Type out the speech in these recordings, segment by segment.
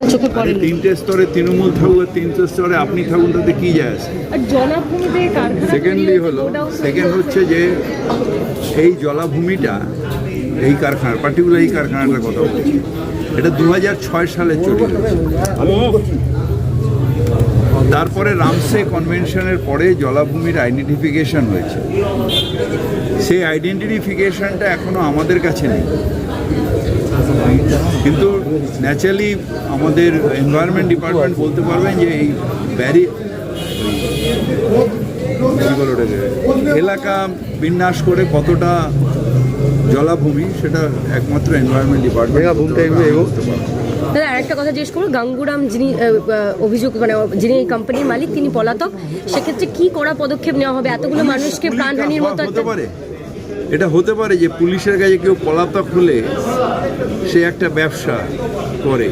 চোখে আরে তিনটে স্তরে তৃণমূল থাকুক তিনটে স্তরে আপনি থাকুন তাতে কি যায় আসে সেকেন্ডলি হলো সেকেন্ড হচ্ছে যে এই জলাভূমিটা এই কারখানা পার্টিকুলার এই কারখানাটার কথা বলছি। এটা দু ছয় সালে চলে গেছে তারপরে রামসে কনভেনশনের পরে জলাভূমির আইডেন্টিফিকেশন হয়েছে। সেই আইডেন্টিফিকেশনটা এখনও আমাদের কাছে নেই। কিন্তু ন্যাচারালি আমাদের এনভায়রনমেন্ট ডিপার্টমেন্ট বলতে পারবেন যে এই ব্যারি? এলাকা বিন্যাস করে কতটা জলাভূমি সেটা একমাত্র এনভায়রনমেন্ট ডিপার্টমেন্ট দাদা আরেকটা কথা জিজ্ঞেস করব গাঙ্গুরাম যিনি অভিযোগ মানে যিনি এই কোম্পানির মালিক তিনি পলাতক সেক্ষেত্রে কি করা পদক্ষেপ নেওয়া হবে? এতগুলো মানুষকে প্রাণহানির মতো হতে পারে। এটা হতে পারে যে পুলিশের কাছে কেউ পলাতক হলে সে একটা ব্যবসা করে।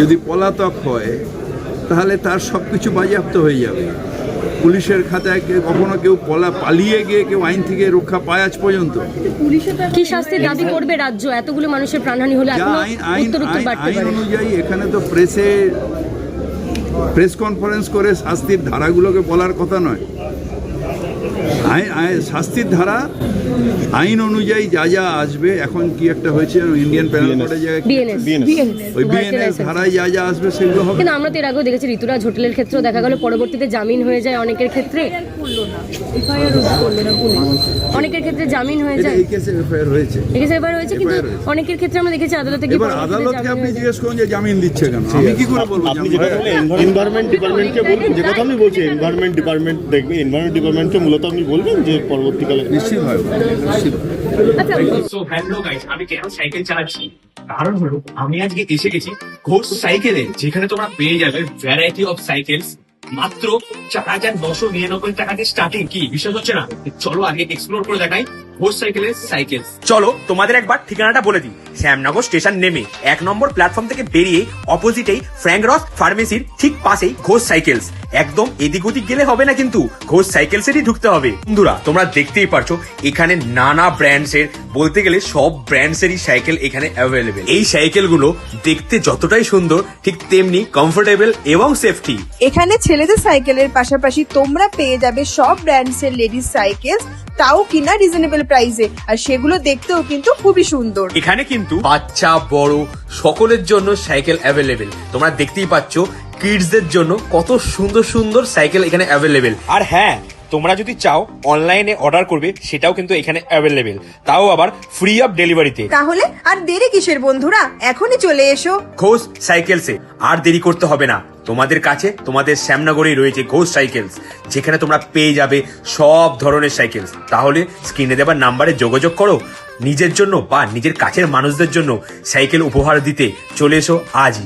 যদি পলাতক হয় তাহলে তার সব কিছু বাজেয়াপ্ত হয়ে যাবে। পুলিশের খাতায় কখনো কেউ পলা পালিয়ে গিয়ে কেউ আইন থেকে রক্ষা পায় আজ পর্যন্ত। কি শাস্তির দাবি করবে রাজ্য? এতগুলো মানুষের প্রাণহানি হলে আইন আইন অনুযায়ী এখানে তো প্রেসে প্রেস কনফারেন্স করে শাস্তির ধারাগুলোকে বলার কথা নয়। শাস্তির ধারা আইন অনুযায়ী যা যা আসবে এখন কি একটা হয়েছে ইন্ডিয়ান প্যানেল কোডের জায়গায় বিএনএস ওই বিএনএস ধারায় যা যা আসবে সেগুলো হবে? কিন্তু আমরা তো এর আগেও দেখেছি ঋতুরাজ হোটেলের ক্ষেত্রেও দেখা গেল পরবর্তীতে জামিন হয়ে যায় অনেকের ক্ষেত্রে। অনেকের ক্ষেত্রে জামিন হয়ে যায়। এই কেসে এফআইআর হয়েছে। এক্ষেত্রে এবার হয়েছে কিন্তু অনেকের ক্ষেত্রে আমরা দেখেছি আদালতে এবার আদালতকে আপনি জিজ্ঞেস করুন যে জামিন দিচ্ছে কেন? আমি কি করে বলব আপনি যেটা বললেন এনভায়রনমেন্ট ডিপার্টমেন্টকে বলবেন যে কথা আপনি বলছেন এনভায়রনমেন্ট ডিপার্টমেন্ট দেখবে এনভায়রনমেন্ট ডিপার্টমেন্টকে মূলত আপনি বলবেন যে পরবর্তীকালে নিশ্চিত হয় নিশ্চিত আচ্ছা সো হ্যালো গাইস আমি কেন সাইকেল চালাচ্ছি? কারণ হলো আমি আজকে এসে গেছি ঘোষ সাইকেলে যেখানে তোমরা পেয়ে যাবে ভ্যারাইটি অফ সাইকেলস মাত্র চার হাজার নশো নিরানব্বই টাকা দিয়ে স্টার্টিং কি, বিশ্বাস হচ্ছে না? চলো আগে এক্সপ্লোর করে দেখাই। সাইকেলের সাইকেল। চলো তোমাদের একবার ঠিকানাটা বলে দিই। শ্যামনগর স্টেশন নেমে এক নম্বর প্ল্যাটফর্ম থেকে বেরিয়ে অপোজিটেই ফ্র্যাঙ্করস ফার্মেসির ঠিক পাশেই ঘোষ সাইকেলস। একদম এদিক ওদিক গেলে হবে না কিন্তু ঘোষ সাইকেলসেরই ঢুকতে হবে। বন্ধুরা তোমরা দেখতেই পারছ এখানে নানা ব্র্যান্ডসের বলতে গেলে সব ব্র্যান্ডসেরই সাইকেল এখানে অ্যাভেলেবেল এই সাইকেলগুলো দেখতে যতটাই সুন্দর ঠিক তেমনি কমফোর্টেবল এবং সেফটি এখানে ছেলেদের সাইকেলের পাশাপাশি তোমরা পেয়ে যাবে সব ব্র্যান্ডসের লেডিস সাইকেল তাও কিনা রিজনেবল প্রাইসে আর সেগুলো দেখতেও কিন্তু খুবই সুন্দর। এখানে কিন্তু বাচ্চা বড় সকলের জন্য সাইকেল অ্যাভেলেবেল তোমরা দেখতেই পাচ্ছ কিডসদের জন্য কত সুন্দর সুন্দর সাইকেল এখানে অ্যাভেলেবেল আর হ্যাঁ তোমরা যদি চাও অনলাইনে অর্ডার করবে সেটাও কিন্তু এখানে অ্যাভেলেবেল তাও আবার ফ্রি অফ ডেলিভারিতে তাহলে আর দেরি কিসের বন্ধুরা? এখনই চলে এসো। ঘোষ সাইকেলসে। আর দেরি করতে হবে না। তোমাদের কাছে তোমাদের শ্যামনগরেই রয়েছে ঘোষ সাইকেলস যেখানে তোমরা পেয়ে যাবে সব ধরনের সাইকেলস তাহলে স্ক্রিনে দেওয়ার নাম্বারে যোগাযোগ করো, নিজের জন্য বা নিজের কাছের মানুষদের জন্য সাইকেল উপহার দিতে চলে এসো আজই।